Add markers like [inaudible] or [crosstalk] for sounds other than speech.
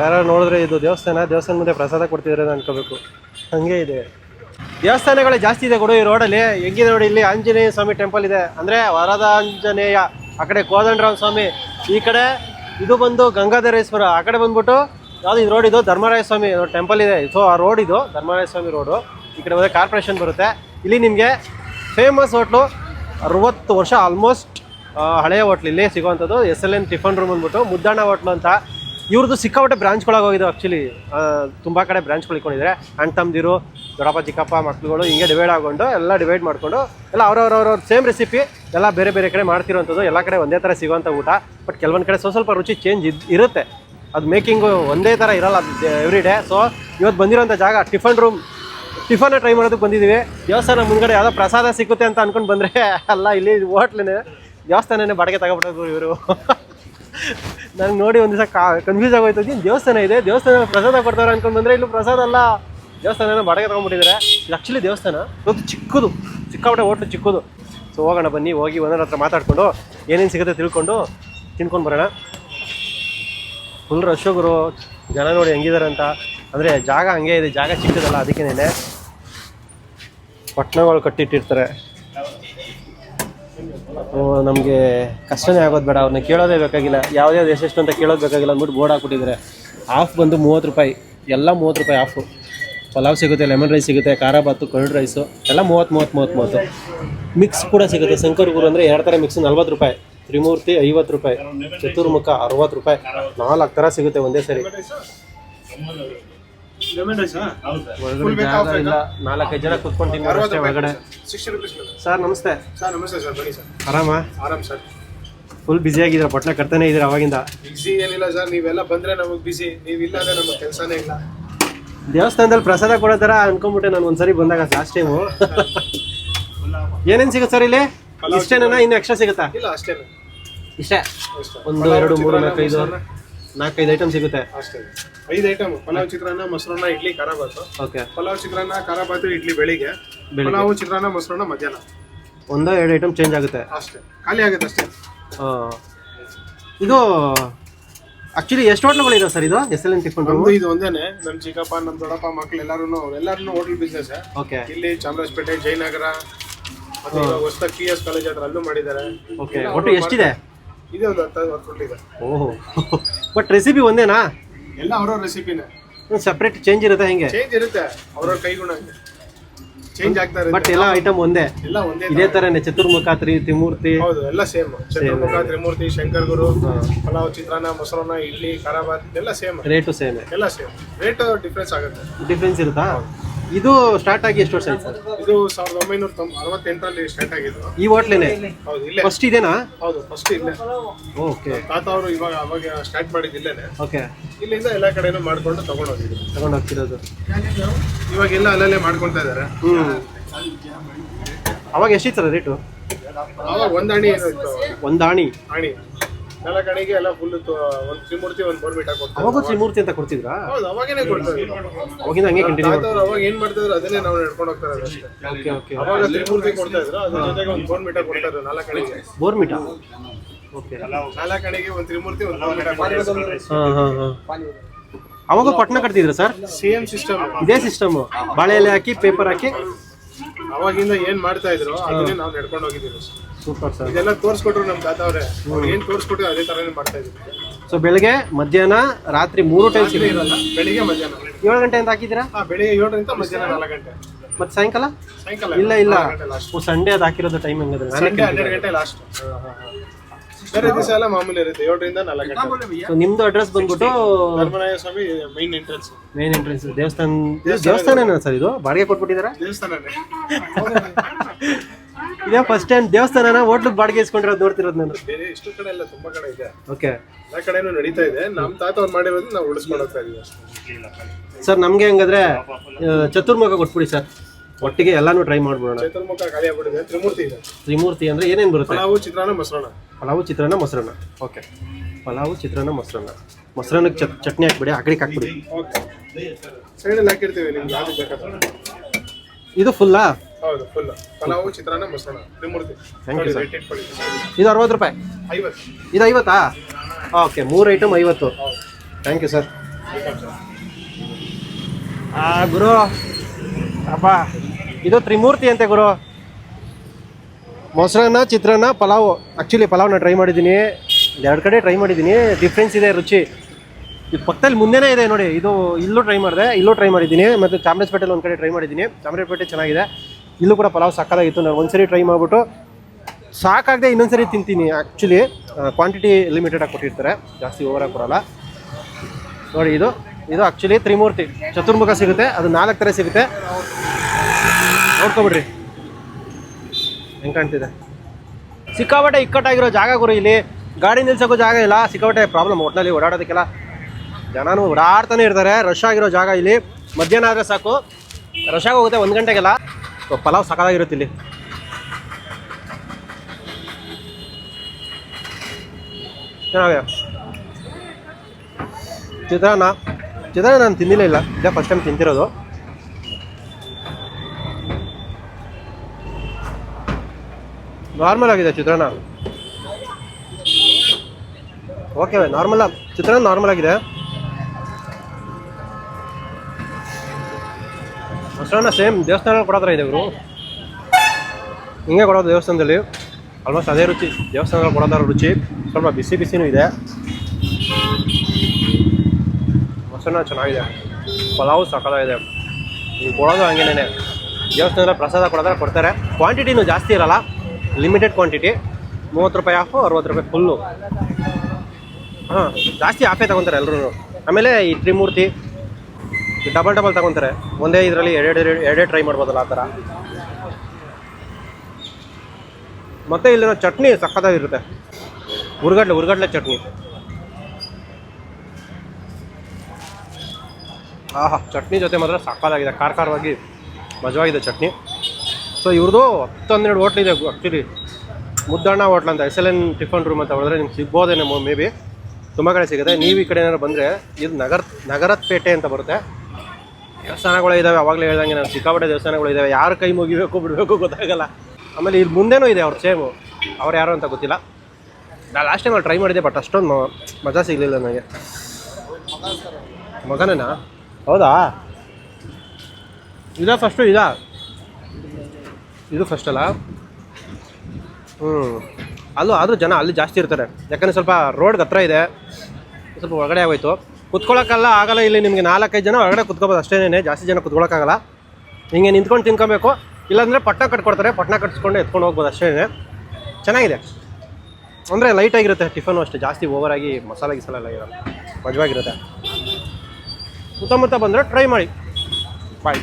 ಯಾರು ನೋಡಿದ್ರೆ ಇದು ದೇವಸ್ಥಾನ ದೇವಸ್ಥಾನ ಮುಂದೆ ಪ್ರಸಾದ ಕೊಡ್ತಿದ್ರೆ ಅನ್ಕೋಬೇಕು. ಹಂಗೆ ಇದೆ. ದೇವಸ್ಥಾನಗಳು ಜಾಸ್ತಿ ಇದೆ ಕೊಡು ಈ ರೋಡಲ್ಲಿ. ಹೆಂಗಿದೆ ನೋಡಿ ಇಲ್ಲಿ ಆಂಜನೇಯ ಸ್ವಾಮಿ ಟೆಂಪಲ್ ಇದೆ. ಅಂದರೆ ವರದ ಆಂಜನೇಯ ಆ ಕಡೆ ಕೋದಂಡರಾಮ ಸ್ವಾಮಿ, ಈ ಕಡೆ ಇದು ಬಂದು ಗಂಗಾಧರೇಶ್ವರ, ಆ ಕಡೆ ಬಂದ್ಬಿಟ್ಟು ಯಾವುದು ಇದು ರೋಡ್ ಇದು? ಧರ್ಮರಾಯ ಸ್ವಾಮಿ ಟೆಂಪಲ್ ಇದೆ. ಸೊ ಆ ರೋಡ್ ಇದು, ಧರ್ಮರಾಯ ಸ್ವಾಮಿ ರೋಡು. ಈ ಕಡೆ ಬಂದರೆ ಕಾರ್ಪೊರೇಷನ್ ಬರುತ್ತೆ. ಇಲ್ಲಿ ನಿಮಗೆ ಫೇಮಸ್ ಹೋಟ್ಲು ಅರುವತ್ತು ವರ್ಷ ಆಲ್ಮೋಸ್ಟ್ ಹಳೆಯ ಹೋಟ್ಲ್ ಇಲ್ಲಿ ಸಿಗುವಂಥದ್ದು. S L N tiffin room ಅಂದ್ಬಿಟ್ಟು ಮುದ್ದಣ್ಣ ಹೋಟ್ಲು ಅಂತ. ಇವ್ರದ್ದು ಸಿಕ್ಕಾಪಟ್ಟೆ ಬ್ರಾಂಚ್ಗಳಾಗಿ ಹೋಗಿದೆ ಆ್ಯಕ್ಚುಲಿ ತುಂಬ ಕಡೆ ಬ್ರಾಂಚ್ಗಳು ಇಟ್ಕೊಂಡಿದ್ದಾರೆ ಅಣ್ಣ ತಮ್ಮದಿರು ದೊಡ್ಡಪ್ಪ, ಚಿಕ್ಕಪ್ಪ, ಮಕ್ಳುಗಳು ಹಿಂಗೆ ಡಿವೈಡ್ ಆಗೊಂಡು ಎಲ್ಲ ಡಿವೈಡ್ ಮಾಡಿಕೊಂಡು ಎಲ್ಲ ಅವ್ರವ್ರವ್ರವ್ರ ಸೇಮ್ ರೆಸಿಪಿ ಎಲ್ಲ ಬೇರೆ ಬೇರೆ ಕಡೆ ಮಾಡ್ತಿರೋವಂಥದ್ದು. ಎಲ್ಲ ಕಡೆ ಒಂದೇ ಥರ ಸಿಗುವಂಥ ಊಟ. ಬಟ್ ಕೆಲವೊಂದು ಕಡೆ ಸ್ವಲ್ಪ ಸ್ವಲ್ಪ ರುಚಿ ಚೇಂಜ್ ಇರುತ್ತೆ. ಅದು ಮೇಕಿಂಗು ಒಂದೇ ಥರ ಇರಲ್ಲ ಎವ್ರಿ ಡೇ ಸೊ ಇವತ್ತು ಬಂದಿರೋಂಥ ಜಾಗ ಟಿಫನ್ ರೂಮ್ ಟಿಫನ್ ಟ್ರೈ ಮಾಡೋದಕ್ಕೆ ಬಂದಿದ್ದೀವಿ. ದೇವಸ್ಥಾನ ಮುಂದ್ಗಡೆ ಯಾವುದೋ ಪ್ರಸಾದ ಸಿಕ್ಕುತ್ತೆ ಅಂತ ಅಂದ್ಕೊಂಡು ಬಂದರೆ [laughs] ಅಲ್ಲ, ಇಲ್ಲಿ ಹೋಟ್ಲೇ ದೇವಸ್ಥಾನನೇ ಬಾಡಿಗೆ ತಗೋಬಿಡೋದು ಇವರು. [laughs] ನಂಗೆ ನೋಡಿ ಒಂದು ದಿವಸ ಕಾ ಕನ್ಫ್ಯೂಸ್ ಆಗೋಯ್ತು. ದೇವಸ್ಥಾನ ಇದೆ. ದೇವಸ್ಥಾನ ಪ್ರಸಾದ ಕೊಡ್ತಾರೆ ಅನ್ಕೊಂಡು ಬಂದರೆ ಇಲ್ಲೂ ಪ್ರಸಾದ ಅಲ್ಲ. ದೇವಸ್ಥಾನನ ಬಾಡಿಗೆ ತೊಗೊಂಡ್ಬಿಟ್ಟಿದ್ದಾರೆ ಇದು ಆ್ಯಕ್ಚುಲಿ ದೇವಸ್ಥಾನ. ಇವತ್ತು ಚಿಕ್ಕದು. ಸಿಕ್ಕಾಪಟ್ಟೆ ಹೋಟ್ಲು ಚಿಕ್ಕದು. ಸೊ ಹೋಗೋಣ ಬನ್ನಿ. ಹೋಗಿ ಒಂದರ ಹತ್ರ ಮಾತಾಡ್ಕೊಂಡು ಏನೇನು ಸಿಗುತ್ತೆ ತಿಳ್ಕೊಂಡು ತಿನ್ಕೊಂಡು ಬರೋಣ. ಫುಲ್ ರಶೋಗರು ಗುರು. ಜನ ನೋಡಿ ಹೆಂಗಿದ್ದಾರೆ ಅಂತ. ಅಂದರೆ ಜಾಗ ಹಂಗೆ ಇದೆ. ಜಾಗ ಚಿಕ್ಕದಲ್ಲ ಅದಕ್ಕೇನೆ ಪಟ್ಟಣಗಳು ಕಟ್ಟಿಟ್ಟಿರ್ತಾರೆ. ನಮಗೆ ಕಷ್ಟನೇ ಆಗೋದು ಬೇಡ. ಅವ್ರನ್ನ ಕೇಳೋದೇ ಬೇಕಾಗಿಲ್ಲ. ಯಾವುದ್ಯಾವ್ದು ಎಷ್ಟೆಷ್ಟು ಅಂತ ಕೇಳೋದು ಬೇಕಾಗಿಲ್ಲ ಅಂದ್ಬಿಟ್ಟು ಬೋರ್ಡ್ ಹಾಕ್ಬಿಟ್ಟಿದ್ದಾರೆ. ಆಫ್ ಬಂದು ಮೂವತ್ತು ರೂಪಾಯಿ. ಎಲ್ಲ ಮೂವತ್ತು ರೂಪಾಯಿ ಆಫು ಪಲಾವ್ ಸಿಗುತ್ತೆ ಲೆಮನ್ ರೈಸ್ ಸಿಗುತ್ತೆ, ಖಾರ ಬಾತು ಕರ್ಡ್ ರೈಸು ಎಲ್ಲ ಮೂವತ್ತು ಮೂವತ್ತು ಮೂವತ್ತು ಮೂವತ್ತು. ಮಿಕ್ಸ್ ಕೂಡ ಸಿಗುತ್ತೆ. ಶಂಕರ್ ಗುರು ಅಂದರೆ ಎರಡು ಥರ ಮಿಕ್ಸ್ ನಲ್ವತ್ತು ರೂಪಾಯಿ. ತ್ರಿಮೂರ್ತಿ ಐವತ್ತು ರೂಪಾಯಿ. ಚತುರ್ಮುಖ ಅರವತ್ತು ರೂಪಾಯಿ. ನಾಲ್ಕು ಥರ ಸಿಗುತ್ತೆ ಒಂದೇ ಸರಿ. ಇಲ್ಲ. ನಾಲ್ಕೈದು ಜನ ಕುತ್ಕೊಂಡು ಅಷ್ಟೇ ಒಳಗಡೆ ಸರ್ ನಮಸ್ತೆ. ಸರ್ ನಮಸ್ತೆ ಸರ್ ಬನ್ನಿ ಸರ್ ಆರಾಮ? ಆರಾಮ್ ಸರ್ ಫುಲ್ ಬ್ಯುಸಿ ಆಗಿದ್ದೀರಾ? ಪಟ್ನ ಕಟ್ತಾನೆ ಇದ್ದೀರಾ ಅವಾಗಿಂದ? ಬಿಸಿ ಏನಿಲ್ಲ ಸರ್ ನೀವೆಲ್ಲ ಬಂದ್ರೆ ನಮಗೆ ಬಿಸಿ ನೀವಿಲ್ಲ ಅಂದ್ರೆ ನಮಗೆ ಕೆಲಸನೇ ಇಲ್ಲ. ದೇವಸ್ಥಾನದಲ್ಲಿ ಪ್ರಸಾದ ಕೊಡೋ ಥರ ಅನ್ಕೊಂಬಿಟ್ಟೆ ನಾನು ಒಂದ್ಸರಿ ಬಂದಾಗ ಲಾಸ್ಟ್ ಟೈಮು ಏನೇನು ಸಿಗುತ್ತೆ ಸರ್ ಇಲ್ಲಿ? ಇಷ್ಟೇನಾ? ಇನ್ನು ಎಕ್ಸ್ಟ್ರಾ ಸಿಗುತ್ತಾ? ಇಲ್ಲ ಅಷ್ಟೇ ಇಷ್ಟೇ. ಒಂದು ಎರಡು ಮೂರು ನಾಲ್ಕೈದು. ನಾಲ್ಕೈದು ಐಟಮ್ ಸಿಗುತ್ತೆ. ಅಷ್ಟೇ. ಐದು ಐಟಮ್ ಪಲಾವ್ ಚಿತ್ರಾನ್ನ ಮೊಸರನ್ನ ಇಡ್ಲಿ ಖಾರ ಬಾತು ಓಕೆ. ಪಲಾವ್ ಚಿತ್ರಾನ್ನ ಖಾರ ಬಾತು ಇಡ್ಲಿ ಬೆಳಿಗ್ಗೆ. ಬೆಳಿಗ್ಗೆ. ಪಲಾವ್ ಚಿತ್ರಾನ್ನ ಮೊಸರನ್ನ ಮಧ್ಯಾಹ್ನ. ಒಂದೋ ಎರಡು ಐಟಮ್ ಚೇಂಜ್ ಆಗುತ್ತೆ. ಅಷ್ಟೇ. ಖಾಲಿ ಆಗುತ್ತೆ ಅಷ್ಟೇ. ಆ, ಇದು ಆಕ್ಚುಲಿ ಎಷ್ಟು ಹೋಟ್ಲುಗಳಿದೆ ಸರ್ ಇದು? ಎಸ್ ಎಲ್ ಎನ್ ನಮ್ದು ಇದು ಒಂದೇನೆ. ನಮ್ ಚಿಕ್ಕಪ್ಪ ನಮ್ ದೊಡ್ಡಪ್ಪ ಮಕ್ಳು ಎಲ್ಲಾರು ಎಲ್ಲಾರು ಹೋಟೆಲ್ ಬಿಸ್ನೆಸ್ ಓಕೆ. ಇಲ್ಲಿ ಚಾಮರಾಜಪೇಟೆ ಜಯನಗರ ಮತ್ತೆ ಇವಾಗ ಹೊಸದಾಗಿ ಪಿ ಎಸ್ ಕಾಲೇಜ್ ಹತ್ರ ಅಲ್ಲೂ ಮಾಡಿದ್ದಾರೆ. ಓಕೆ. ಒಟ್ಟು ಎಷ್ಟಿದೆ? ಇದೆ ಒಂದು ಹತ್ತು ಹತ್ತು ಹೋಟ್ಲ್ ಇದೆ. ಓಹೋ. ಬಟ್ ರೆಸಿಪಿ ಒಂದೇನಾ? ಎಲ್ಲ ಅವ್ರವ್ರ ರೆಸಿಪಿನೇ ಸಪ್ರೇಟ್ ಚೇಂಜ್ ಇರುತ್ತೆ ಹೆಂಗೆ. ಚೇಂಜ್ ಇರುತ್ತೆ. ಅವ್ರವ್ರ ಕೈಗುಣ ಚೇಂಜ್ ಆಗ್ತಾ ಬಟ್ ಎಲ್ಲ ಐಟಮ್ ಒಂದೇ. ಎಲ್ಲ ಒಂದೇ ಇದೇ ತರನೇ ಚತುರ್ಮುಖ ತ್ರಿ ತ್ರಿಮೂರ್ತಿ. ಹೌದು ಎಲ್ಲ ಸೇಮ್ ಚತುರ್ಮುಖ ತ್ರಿಮೂರ್ತಿ ಶಂಕರ್ ಗುರು ಪಲಾವ್ ಚಿತ್ರಾನ್ನ ಮೊಸರನ್ನ ಇಡ್ಲಿ ಖಾರ ಬಾತ್ ಎಲ್ಲ ಸೇಮ್ ರೇಟು ಸೇಮ್ ಎಲ್ಲ ಸೇಮ್ ರೇಟ್ ಡಿಫ್ರೆನ್ಸ್ ಆಗುತ್ತೆ. ಡಿಫ್ರೆನ್ಸ್ ಇರುತ್ತಾ? ಇದು ಸ್ಟಾರ್ಟ್ ಆಗಿ ಎಷ್ಟು ವರ್ಷ ಆಯ್ತು ಸರ್? ಇದು ಸಾವಿರದ ಒಂಬೈನೂರ ತೊಂಬ ಅರವತ್ತೆಂಟರಲ್ಲಿ ಸ್ಟಾರ್ಟ್ ಆಗಿದ್ದು. ಈ ಹೋಟ್ಲೇನೆ ಹೌದು ಇಲ್ಲೇ. ಫಸ್ಟ್ ಇದೇನಾ? ಹೌದು ಫಸ್ಟ್ ಇಲ್ಲೇ. ಓಕೆ ತಾತ ಅವರು ಇವಾಗ ಅವಾಗ ಸ್ಟಾರ್ಟ್ ಮಾಡಿದ್ದು ಇಲ್ಲೇನೆ. ಓಕೆ ಇಲ್ಲಿಂದ ಎಲ್ಲ ಕಡೆನೂ ಮಾಡ್ಕೊಂಡು ತಗೊಂಡು ಹೋಗಿದ್ರು ತಗೊಂಡು ಹೋಗ್ತಿರೋದು. ಇವಾಗೆಲ್ಲ ಅಲ್ಲಲ್ಲೇ ಮಾಡ್ಕೊಳ್ತಾ ಇದ್ದಾರೆ. ಹ್ಞೂ ಅವಾಗ ಎಷ್ಟಿತ್ತು ಸರ್ ರೇಟು ಅವಾಗ ಒಂದು ಅಣಿ ಏನೋ ಇತ್ತು ಒಂದು ಆಣಿ ನಾಲ್ಕು ಕಡೆಗೆ ಎಲ್ಲ ಫುಲ್ ಒಂದು ತ್ರಿಮೂರ್ತಿ ಒಂದು ಬೋರ್ಬಿಟ ಕೊಡ್ತಾರೆ. ಅವಾಗೂ ತ್ರಿಮೂರ್ತಿ ಅಂತ ಕೊಡ್ತಿದ್ರಾ? ಹೌದು ಅವಾಗೇನೆ ಕೊಡ್ತಾ ಇದ್ರು ಅವಾಗಿಂದ ಹಂಗೆ ಕಂಟಿನ್ಯೂ ತಾತವ್ರು ಅವಾಗ ಏನು ಮಾಡ್ತಿದ್ರು ಅದನ್ನೇ ನಾವು ನಡ್ಕೊಂಡು ಹೋಗ್ತಾ ಇರೋದು ಅಷ್ಟೇ. ಓಕೆ ಓಕೆ ಅವಾಗ ತ್ರಿಮೂರ್ತಿ ಕೊಡ್ತಾ ಇದ್ರು ಅದ್ರ ಜೊತೆಗೆ ಒಂದು ಬೋರ್ಬಿಟ ಕೊಡ್ತಾ ಇದ್ರು ನಾಲ್ಕು ಅಣಿಗೆ ಬೋರ್ಮಿಟಾ ಓಕೆ ನಾಲ್ಕು ಕಡೆಗೆ ಒಂದು ತ್ರಿಮೂರ್ತಿ ಒಂದು ಕೊಡ್ತಾ ಹಾಂ ಹಾಂ ಹಾಂ. ಅವಾಗ ಪಟ್ನ ಕಟ್ತಿದ್ರು ಸರ್? ಸೇಮ್ ಸಿಸ್ಟಮ್ ಇದೇ ಸಿಸ್ಟಮ್ ಬಾಳೆ ಎಲೆ ಹಾಕಿ ಪೇಪರ್ ಹಾಕಿ. ಅವಾಗಿಂದ ಏನ್ ಮಾಡ್ತಾ ಇದ್ರು ಅದನ್ನೇ ನಾವು ನಡ್ಕೊಂಡು ಹೋಗಿದ್ದೀವಿ. ಸೂಪರ್ ಸರ್ ಇದೆಲ್ಲ ತೋರಿಸ್ಕೊಟ್ರು ನಮ್ಮ ತಾತ ಅವರೇ. ಏನ್ ತೋರಿಸ್ಕೊಟ್ರು ಅದೇ ತರನೇ ಮಾಡ್ತಾ ಇದ್ರು. ಸೊ ಬೆಳಗ್ಗೆ ಮಧ್ಯಾಹ್ನ ರಾತ್ರಿ ಮೂರು ಟೈಮ್ ಇರಲ್ಲ ಬೆಳಿಗ್ಗೆ ಮಧ್ಯಾಹ್ನ. ಏಳು ಗಂಟೆ ಅಂತ ಹಾಕಿದ್ದೀರಾ? ಹಾ ಬೆಳಿಗ್ಗೆ ಏಳರಿಂದ ಮಧ್ಯಾಹ್ನ ನಾಲ್ಕು ಗಂಟೆ. ಮತ್ತೆ ಸಾಯಂಕಾಲ? ಸಾಯಂಕಾಲ ಇಲ್ಲ ಇಲ್ಲ. ಸಂಡೇ ಅದು ಹಾಕಿರೋದು ಟೈಮ್ ಹಂಗಂದ್ರೆ ನಾನೇ ಹನ್ನೆರಡು ಗಂಟೆ ಲಾಸ್ಟ್ ಬೇರೆ ದಿವಸ ಎಲ್ಲ ಮಾಮೂಲಿ ಇರುತ್ತೆ. ಏಳರಿಂದ ನಾಲ್ಕು ಗಂಟೆ. ಸೊ ನಿಮ್ದು ಅಡ್ರೆಸ್ ಬಂದ್ಬಿಟ್ಟು Dharmaraya Swami main entrance main entrance ದೇವಸ್ಥಾನ ದೇವಸ್ಥಾನನ ಸರ್ ಇದು? ಬಾಡಿಗೆ ಕೊಟ್ಬಿಟ್ಟಿದ್ದೀರಾ ದೇವಸ್ಥಾನನೇ. ಇದೇ ಫಸ್ಟ್ ಟೈಮ್ ದೇವಸ್ಥಾನನ ಹೋಟ್ಲಿಗೆ ಬಾಡಿಗೆ ಇಸ್ಕೊಂಡಿರೋದು ನೋಡ್ತಿರೋದು ನಾನು. ಬೇರೆ ಇಷ್ಟು ಕಡೆ ಎಲ್ಲ ತುಂಬಾ ಕಡೆ ಇದೆ. ಓಕೆ ಎಲ್ಲ ಕಡೆನೂ ನಡೀತಾ ಇದೆ. ನಮ್ಮ ತಾತ ಅವ್ರು ಮಾಡಿರೋದು ನಾವು ಉಳಿಸ್ಕೊಂಡು ಹೋಗ್ತಾ ಇದೀವಿ ಸರ್ ನಮಗೆ ಹಂಗಾದ್ರೆ ಆ, ಚತುರ್ಮುಖ ಕೊಟ್ಬಿಡಿ ಸರ್ ಒಟ್ಟಿಗೆ ಎಲ್ಲಾನು ಟ್ರೈ ಮಾಡ್ಬಿಡೋಣ. ಚತುರ್ಮುಖ ಖಾಲಿ ಆಗ್ಬಿಟ್ಟಿದೆ. ತ್ರಿಮೂರ್ತಿ ಇದೆ. ತ್ರಿಮೂರ್ತಿ ಅಂದ್ರೆ ಏನೇನು ಬರುತ್ತೆ? ಪಲಾವು ಚಿತ್ರಾನ್ನ ಮೊಸರನ್ನ. ಪಲಾವು ಚಿತ್ರಾನ್ನ ಮೊಸರನ್ನ. ಓಕೆ. ಪಲಾವು ಚಿತ್ರಾನ್ನ ಮೊಸರನ್ನ. ಮೊಸರನ್ನಕ್ಕೆ ಚಟ್ ಚಟ್ನಿ ಹಾಕ್ಬಿಡಿ ಅಕಡಿಗೆ ಹಾಕ್ಬಿಡಿ. ಓಕೆ. ಸೈಡಲ್ಲಿ ಹಾಕಿರ್ತೀವಿ ನಿಮ್ಗೆ ಯಾವ್ದು ಬೇಕಾದ್ರೆ. ಇದು ಫುಲ್ಲಾ ಹೌದು ಫುಲ್ ಪಲಾವು ಚಿತ್ರಾನ್ನ ಮೊಸರನ್ನ. ತ್ರಿಮೂರ್ತಿ. ಥ್ಯಾಂಕ್ ಯು ಇಟ್ಕೊಳ್ಳಿ. ಇದು ಅರವತ್ತು ರೂಪಾಯಿ? ಐವತ್ತು. ಇದು ಐವತ್ತಾ? ಓಕೆ ಮೂರು ಐಟಮ್ ಐವತ್ತು. ಥ್ಯಾಂಕ್ ಯು ಸರ್ ಗುರು. ಅಪ್ಪ ಇದು ತ್ರಿಮೂರ್ತಿ ಅಂತೆ ಗುರು. ಮೊಸರನ್ನ, ಚಿತ್ರಾನ್ನ, ಪಲಾವ್. ಆ್ಯಕ್ಚುಲಿ ಪಲಾವ್ನ ಟ್ರೈ ಮಾಡಿದ್ದೀನಿ. ಎರಡು ಕಡೆ ಟ್ರೈ ಮಾಡಿದ್ದೀನಿ. ಡಿಫ್ರೆನ್ಸ್ ಇದೆ, ರುಚಿ. ಇದು ಪಕ್ಕದಲ್ಲಿ ಮುಂದೆನೇ ಇದೆ ನೋಡಿ. ಇದು ಇಲ್ಲೂ ಟ್ರೈ ಮಾಡಿದೆ, ಇಲ್ಲೂ ಟ್ರೈ ಮಾಡಿದ್ದೀನಿ. ಮತ್ತು ಚಾಮರಾಜಪೇಟೆಲಿ ಒಂದು ಕಡೆ ಟ್ರೈ ಮಾಡಿದ್ದೀನಿ. ಚಾಮರಾಜಪೇಟೆ ಚೆನ್ನಾಗಿದೆ. ಇಲ್ಲೂ ಕೂಡ ಪಲಾವ್ ಸಕ್ಕದಾಗಿತ್ತು ನಾನು ಒಂದ್ಸರಿ ಟ್ರೈ ಮಾಡಿಬಿಟ್ಟು ಸಾಕಾಗದೆ ಇನ್ನೊಂದ್ಸರಿ ತಿಂತೀನಿ. ಆ್ಯಕ್ಚುಲಿ ಕ್ವಾಂಟಿಟಿ ಲಿಮಿಟೆಡಾಗಿ ಕೊಟ್ಟಿರ್ತಾರೆ. ಜಾಸ್ತಿ ಓವರಾಗಿ ಕೊಡೋಲ್ಲ. ನೋಡಿ ಇದು. ಇದು ಆ್ಯಕ್ಚುಲಿ ತ್ರಿಮೂರ್ತಿ. ಚತುರ್ಮುಖ ಸಿಗುತ್ತೆ. ಅದು ನಾಲ್ಕು ಥರ ಸಿಗುತ್ತೆ. ನೋಡ್ಕೊಬಿಡ್ರಿ. ಹೆಂಗೆ ಕಾಣ್ತಿದೆ? ಸಿಕ್ಕಾಪಟ್ಟೆ ಇಕ್ಕಟ್ಟಾಗಿರೋ ಜಾಗ ಗುರು ಇಲ್ಲಿ. ಗಾಡಿ ನಿಲ್ಸೋಕ್ಕೂ ಜಾಗ ಇಲ್ಲ. ಸಿಕ್ಕಾಪಟ್ಟೆ ಪ್ರಾಬ್ಲಮ್ ಹೋಟ್ಲಲ್ಲಿ ಓಡಾಡೋದಕ್ಕೆಲ್ಲ ಜನನೂ ಓಡಾಡ್ತಾನೆ ಇರ್ತಾರೆ. ರಶ್ ಆಗಿರೋ ಜಾಗ ಇಲ್ಲಿ. ಮಧ್ಯಾಹ್ನ ಆದರೆ ಸಾಕು. ರಶ್ ಆಗಿ ಹೋಗುತ್ತೆ ಒಂದು ಗಂಟೆಗೆಲ್ಲ. ಸೊ ಪಲಾವ್ ಸಕಾಲಾಗಿರುತ್ತೆ ಇಲ್ಲಿ. ಚೆನ್ನಾಗಿದೆ. ಚಿತ್ರಾನ್ನ. ಚಿತ್ರಾನ್ನ ನಾನು ತಿಂದಿಲ್ಲ ಇಲ್ಲ. ಇದೇ ಫಸ್ಟ್ ಟೈಮ್ ತಿಂತಿರೋದು. ನಾರ್ಮಲ್ ಆಗಿದೆ ಚಿತ್ರಾನ್ನ ಓಕೆ ನಾರ್ಮಲ್ ಚಿತ್ರಾನ್ನ ನಾರ್ಮಲ್ ಆಗಿದೆ. ಮೊಸರನ್ನ ಸೇಮ್ ದೇವಸ್ಥಾನ ಕೊಡೋ ಥರ ಇದೆ ಇವರು ಹಿಂಗೆ ಕೊಡೋದು ದೇವಸ್ಥಾನದಲ್ಲಿ. ಆಲ್ಮೋಸ್ಟ್ ಅದೇ ರುಚಿ. ದೇವಸ್ಥಾನದಲ್ಲಿ ಕೊಡೋ ಥರ ರುಚಿ. ಸ್ವಲ್ಪ ಬಿಸಿ ಬಿಸಿನೂ ಇದೆ. ಮೊಸರನ್ನ ಚೆನ್ನಾಗಿದೆ. ಪಲಾವು ಸಕಲಾಗಿದೆ ನೀವು ಕೊಡೋದು ಹಂಗೇನೆ. ದೇವಸ್ಥಾನದಲ್ಲಿ ಪ್ರಸಾದ ಕೊಡೋದ್ರೆ ಕೊಡ್ತಾರೆ. ಕ್ವಾಂಟಿಟಿನೂ ಜಾಸ್ತಿ ಇರಲ್ಲ. ಲಿಮಿಟೆಡ್ ಕ್ವಾಂಟಿಟಿ ಮೂವತ್ತು ರೂಪಾಯಿ ಆಫು ಅರವತ್ತು ರೂಪಾಯಿ ಫುಲ್ಲು ಹಾಂ, ಜಾಸ್ತಿ ಆಫೇ ತಗೊತಾರೆ ಎಲ್ಲರೂ ಆಮೇಲೆ ಈ ತ್ರಿಮೂರ್ತಿ ಡಬಲ್ ಡಬಲ್ ತಗೊತಾರೆ. ಒಂದೇ ಇದರಲ್ಲಿ ಎರಡೆರಡು ಎರಡೇ ಟ್ರೈ ಮಾಡ್ಬೋದಲ್ಲ ಆ ಥರ. ಮತ್ತು ಇಲ್ಲಿರೋ ಚಟ್ನಿ ಸಕ್ಕತ್ತಾಗಿರುತ್ತೆ ಉರ್ಗಡ್ಲೆ ಉರ್ಗಡ್ಲೆ ಚಟ್ನಿ. ಆಹಾ, ಚಟ್ನಿ ಜೊತೆ ಮಾತ್ರ ಸಕ್ಕತ್ತಾಗಿದೆ ಖಾರ ಖಾರವಾಗಿ ಮಜವಾಗಿದೆ ಚಟ್ನಿ. ಸೊ ಇವ್ರದ್ದು ಹತ್ತು ಹನ್ನೆರಡು ಇದೆ ಆ್ಯಕ್ಚುಲಿ ಮುದ್ದಣ್ಣ ಹೋಟ್ಲ್ ಅಂತ S L N tiffin room ಅಂತ ಹೇಳಿದ್ರೆ ನಿಮ್ಗೆ ಸಿಗ್ಬೋದೇನೋ ಮೇ ಬಿ ತುಂಬ ಕಡೆ ಸಿಗುತ್ತೆ. ನೀವು ಈ ಕಡೆ ಏನಾದ್ರು ಬಂದರೆ, ಇದು ನಗರ ನಗರದ ಪೇಟೆ ಅಂತ ಬರುತ್ತೆ. ದೇವಸ್ಥಾನಗಳು ಇದ್ದಾವೆ ಅವಾಗಲೇ ಹೇಳ್ದಂಗೆ ನಾನು ಸಿಕ್ಕಾಪಟ್ಟೆ ದೇವಸ್ಥಾನಗಳು ಇದ್ದಾವೆ ಯಾರು ಕೈ ಮುಗಿಬೇಕು, ಬಿಡಬೇಕು ಗೊತ್ತಾಗಲ್ಲ. ಆಮೇಲೆ ಇಲ್ಲಿ ಮುಂದೆನೂ ಇದೆ ಅವ್ರ ಸೇಮು ಅವ್ರು ಯಾರು ಅಂತ ಗೊತ್ತಿಲ್ಲ. ನಾನು ಲಾಸ್ಟ್ ಟೈಮ್ ಅಲ್ಲಿ ಟ್ರೈ ಮಾಡಿದ್ದೆ ಬಟ್ ಅಷ್ಟೊಂದು ಮಜಾ ಸಿಗಲಿಲ್ಲ ನನಗೆ ಮಗನೇನಾ? ಹೌದಾ? ಇದ ಫಸ್ಟು ಇದಾ? ಇದು ಫಸ್ಟ್ ಅಲ್ಲ? ಹ್ಞೂ ಅಲ್ಲೂ ಆದರೂ ಜನ ಅಲ್ಲಿ ಜಾಸ್ತಿ ಇರ್ತಾರೆ. ಯಾಕಂದರೆ ಸ್ವಲ್ಪ ರೋಡ್ಗೆ ಹತ್ರ ಇದೆ. ಸ್ವಲ್ಪ ಒಳಗಡೆ ಆಗೋಯ್ತು. ಕುತ್ಕೊಳ್ಳೋಕ್ಕಲ್ಲ ಆಗಲ್ಲ ಇಲ್ಲಿ ನಿಮಗೆ ನಾಲ್ಕೈದು ಜನ ಒಳಗಡೆ ಕುತ್ಕೋಬೋದು ಅಷ್ಟೇನೇ ಜಾಸ್ತಿ ಜನ ಕುತ್ಕೊಳ್ಳೋಕ್ಕಾಗಲ್ಲ ಹಿಂಗೆ ನಿಂತ್ಕೊಂಡು ತಿನ್ಕೊಬೇಕು. ಇಲ್ಲಾಂದರೆ ಪಟ್ನ ಕಟ್ಕೊಡ್ತಾರೆ. ಪಟ್ನ ಕಟ್ಸ್ಕೊಂಡು ಎತ್ಕೊಂಡು ಹೋಗ್ಬೋದು ಅಷ್ಟೇನೆ. ಚೆನ್ನಾಗಿದೆ. ಅಂದರೆ ಲೈಟಾಗಿರುತ್ತೆ ಟಿಫನು ಅಷ್ಟೇ. ಜಾಸ್ತಿ ಓವರಾಗಿ ಮಸಾಲೆ ಗಿಸಾಲೆ ಎಲ್ಲ ಇರೋಲ್ಲ. ಮಜವಾಗಿರುತ್ತೆ. ಸುತ್ತಮುತ್ತ ಬಂದರೆ ಟ್ರೈ ಮಾಡಿ. ಬಾಯ್